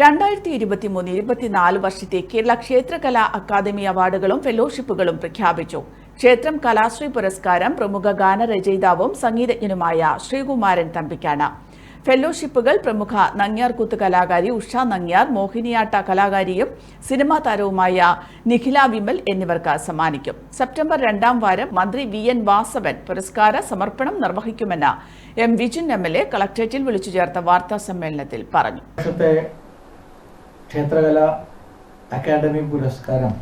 രണ്ടായിരത്തി ഇരുപത്തി മൂന്ന് ഇരുപത്തിനാല് വർഷത്തെ കേരള ക്ഷേത്രകലാ അക്കാദമി അവാർഡുകളും ഫെലോഷിപ്പുകളും പ്രഖ്യാപിച്ചു. ക്ഷേത്രം കലാശ്രീ പുരസ്കാരം പ്രമുഖ ഗാനരചയിതാവും സംഗീതജ്ഞനുമായ ശ്രീകുമാരൻ തമ്പിക്കാണ്. ഫെലോഷിപ്പുകൾ പ്രമുഖ നങ്ങ്യാർകൂത്ത് കലാകാരി ഉഷ നങ്ങ്യാർ മോഹിനിയാട്ട കലാകാരിയും സിനിമാ താരവുമായ നിഖില വിമൽ എന്നിവർക്ക് സമ്മാനിക്കും. സെപ്റ്റംബർ രണ്ടാം വാരം മന്ത്രി വി എൻ വാസവൻ പുരസ്കാര സമർപ്പണം നിർവഹിക്കുമെന്ന് M Vijin M L A കളക്ടറേറ്റിൽ വിളിച്ചു ചേർത്ത വാർത്താ സമ്മേളനത്തിൽ പറഞ്ഞു. ക്ഷേത്രകല അക്കാദമി പുരസ്കാരം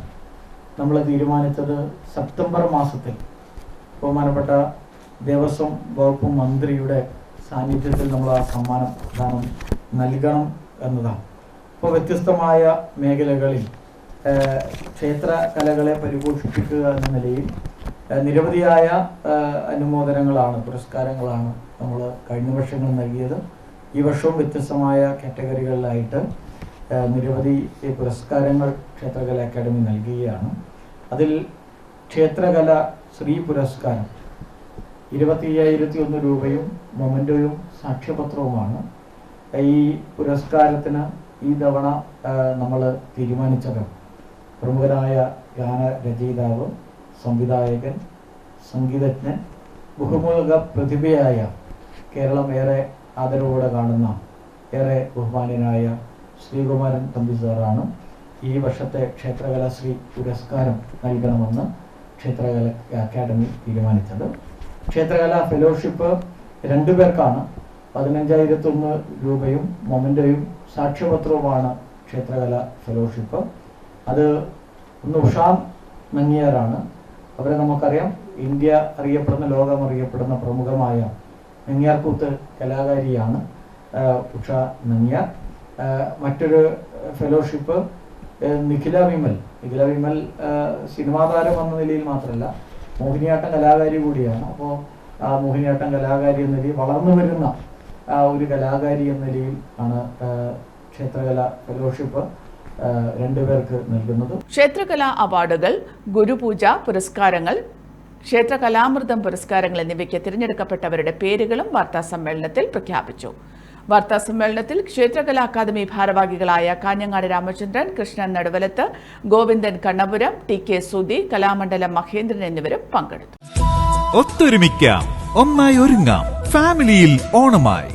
നമ്മൾ തീരുമാനിച്ചത് സെപ്റ്റംബർ മാസത്തിൽ. ബഹുമാനപ്പെട്ട ദേവസ്വം വകുപ്പ് മന്ത്രിയുടെ സാന്നിധ്യത്തിൽ നമ്മൾ ആ സമ്മാനം ദാനം നൽകണം എന്നതാണ്. ഇപ്പോൾ വ്യത്യസ്തമായ മേഖലകളിൽ ക്ഷേത്ര കലകളെ പരിപോഷിപ്പിക്കുക എന്ന നിലയിൽ നിരവധിയായ അനുമോദനങ്ങളാണ് പുരസ്കാരങ്ങളാണ് നമ്മൾ കഴിഞ്ഞ വർഷങ്ങൾ നൽകിയത്. ഈ വർഷവും വ്യത്യസ്തമായ കാറ്റഗറികളിലായിട്ട് നിരവധി പുരസ്കാരങ്ങൾ ക്ഷേത്രകല അക്കാദമി നൽകുകയാണ്. അതിൽ ക്ഷേത്രകല ശ്രീ പുരസ്കാരം ഇരുപത്തി അയ്യായിരത്തി ഒന്ന് രൂപയും മൊമന്റോയും സാക്ഷ്യപത്രവുമാണ്. ഈ പുരസ്കാരത്തിന് ഈ തവണ നമ്മൾ തീരുമാനിച്ചത് പ്രമുഖനായ ഗാനരചയിതാവ് സംവിധായകൻ സംഗീതജ്ഞൻ ബഹുമുഖ പ്രതിഭയായ കേരളം ഏറെ ആദരവോടെ കാണുന്ന ഏറെ ബഹുമാന്യനായ ശ്രീകുമാരൻ തമ്പി സാറാണ്. ഈ വർഷത്തെ ക്ഷേത്രകലാശ്രീ പുരസ്കാരം നൽകണമെന്ന് ക്ഷേത്രകല അക്കാദമി തീരുമാനിച്ചത്. ക്ഷേത്രകല ഫെലോഷിപ്പ് രണ്ടു പേർക്കാണ്. ഒന്ന് രൂപയും മൊമന്റോയും സാക്ഷ്യപത്രവുമാണ് ക്ഷേത്രകല ഫെലോഷിപ്പ്. അത് ഒന്ന് ഉഷാം നങ്ങിയാറാണ് അവരെ നമുക്കറിയാം. ഇന്ത്യ അറിയപ്പെടുന്ന ലോകം അറിയപ്പെടുന്ന പ്രമുഖമായ നങ്ങിയാർകൂത്ത് കലാകാരിയാണ് ഉഷ നങ്ങിയാർ. മറ്റൊരു ഫെലോഷിപ്പ് നിഖില വിമൽ. നിഖില വിമൽ സിനിമാ താരം എന്ന നിലയിൽ മാത്രമല്ല മോഹിനിയാട്ടം കലാകാരി കൂടിയാണ്. അപ്പോൾ മോഹിനിയാട്ടം കലാകാരി എന്ന നിലയിൽ വളർന്നു വരുന്ന ഒരു കലാകാരി എന്ന നിലയിൽ ആണ് ക്ഷേത്രകല ഫെലോഷിപ്പ് രണ്ടുപേർക്ക് നൽകുന്നത്. ക്ഷേത്രകലാ അവാർഡുകൾ ഗുരുപൂജ പുരസ്കാരങ്ങൾ ക്ഷേത്ര കലാമൃതം പുരസ്കാരങ്ങൾ എന്നിവയ്ക്ക് തിരഞ്ഞെടുക്കപ്പെട്ടവരുടെ പേരുകളും വാർത്താ സമ്മേളനത്തിൽ പ്രഖ്യാപിച്ചു. വാർത്താ സമ്മേളനത്തിൽ ക്ഷേത്രകലാ അക്കാദമി ഭാരവാഹികളായ കാഞ്ഞങ്ങാട് രാമചന്ദ്രൻ കൃഷ്ണൻ നടുവലത്ത് ഗോവിന്ദൻ കണ്ണപുരം ടി കെ സുധി കലാമണ്ഡലം മഹേന്ദ്രൻ എന്നിവരും പങ്കെടുത്തു. ഒത്തൊരുമിക്കാം. ഒന്നായി ഒരുങ്ങാം. ഫാമിലിയിൽ ഓണമായി.